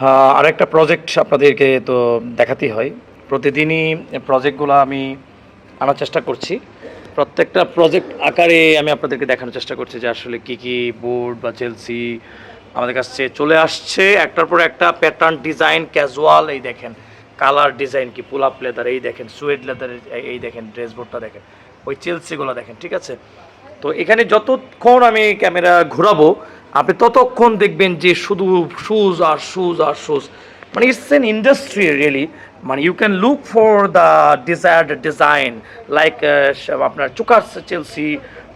হ্যাঁ, আরেকটা প্রজেক্ট আপনাদেরকে তো দেখাতেই হয়। প্রতিদিনই প্রজেক্টগুলো আমি আনার চেষ্টা করছি। প্রত্যেকটা প্রজেক্ট আকারে আমি আপনাদেরকে দেখানোর চেষ্টা করছি যে আসলে কি কি বোর্ড বা চেলসি আমাদের কাছে চলে আসছে। একটার পর একটা প্যাটার্ন ডিজাইন ক্যাজুয়াল এই দেখেন। কালার ডিজাইন কি? পুল আপ লেদার এই দেখেন। সুয়েড লেদারের এই দেখেন। ড্রেস বোর্ডটা দেখেন। ওই চেলসিগুলো দেখেন ঠিক আছে? তো এখানে যতক্ষণ আমি ক্যামেরা ঘোরাবো আপনি ততক্ষণ দেখবেন যে শুধু শুজ আর শুজ আর শুজ মানে ইটস এন ইন্ডাস্ট্রি রিয়েলি মানে you can look for the desired design like আপনার চুকার চেলসি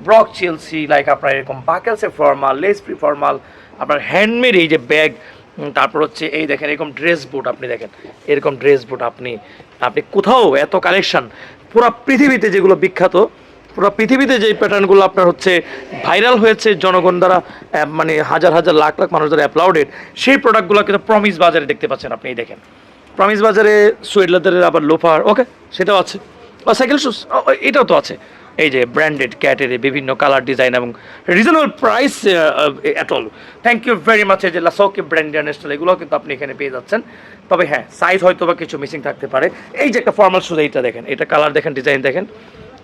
ব্রক চেলসি লাইক আপনার এরকম বাকেলসের ফর্মাল লেস ফ্রি ফর্মাল আপনার হ্যান্ডমেড এই যে ব্যাগ তারপর হচ্ছে এই দেখেন এরকম ড্রেস বুট আপনি দেখেন। এরকম ড্রেস বুট আপনি। আপনি কোথাও এত কালেকশন পুরো পৃথিবীতে যেগুলো বিখ্যাত পুরো পৃথিবীতে যে প্যাটার্নগুলো আপনার হচ্ছে ভাইরাল হয়েছে, জনগণ দ্বারা মানে হাজার হাজার লাখ লাখ মানুষ দ্বারা অ্যাপ্লাউডেড সেই প্রোডাক্টগুলো কিন্তু প্রমিস বাজারে দেখতে পাচ্ছেন আপনি দেখেন। প্রমিস বাজারে সুয়েড লেদারের আবার লোফার ওকে সেটাও আছে। বা সাইকেল শুজ এটাও তো আছে। এই যে ব্র্যান্ডেড ক্যাটের বিভিন্ন কালার ডিজাইন এবং reasonable price at all thank you very much এই যে লাসকি ব্র্যান্ড ইন্টারন্যাশনাল এগুলো কিন্তু আপনি এখানে পেয়ে যাচ্ছেন। তবে হ্যাঁ সাইজ হয়তো বা কিছু মিসিং থাকতে পারে। এই যে একটা ফর্মাল শুজ এইটা দেখেন, এটা কালার দেখেন ডিজাইন দেখেন।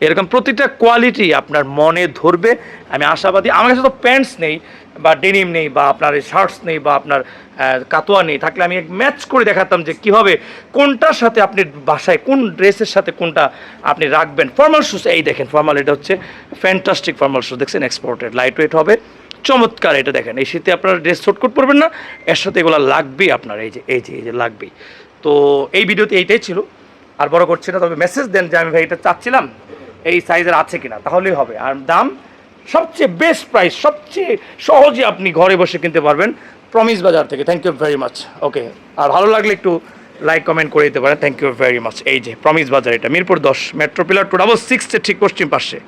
এরকম প্রতিটা কোয়ালিটি আপনার মনে ধরবে। আমি আশাবাদী, আমার কাছে তো প্যান্টস নেই বা ডেনিম নেই বা আপনার শার্টস নেই বা আপনার কাতোয়া নেই। থাকলে আমি এক ম্যাচ করে দেখাতাম যে কীভাবে কোনটার সাথে আপনি বাসায়, কোন ড্রেসের সাথে কোনটা আপনি রাখবেন। ফর্মাল শুজ এই দেখেন ফর্মাল এটা হচ্ছে ফ্যান্টাস্টিক ফর্মাল শুজ দেখছেন এক্সপোর্টেড লাইট ওয়েট হবে। চমৎকার এটা দেখেন। এই শীতে আপনার ড্রেস শর্ট কোট পরবেন না, এর সাথে এগুলো লাগবেই আপনার। এই যে এই যে এই যে লাগবেই। তো এই ভিডিওতে এইটাই ছিল। আর বড় করছি না, তবে মেসেজ দেন যে আমি ভাই এটা চাচ্ছিলাম। এই সাইজের আছে কিনা, তাহলেই হবে। আর দাম সবচেয়ে বেস্ট প্রাইস সবচেয়ে সহজে আপনি ঘরে বসে কিনতে পারবেন প্রমিস বাজার থেকে। Thank you very much okay আর ভালো লাগলে একটু লাইক কমেন্ট করে দিতে পারেন। থ্যাংক ইউ ভেরি মাচ এই যে প্রমিস বাজার এটা, মিরপুর দশ মেট্রো পিলার টু ডাবল সিক্সের ঠিক পশ্চিম পাশে।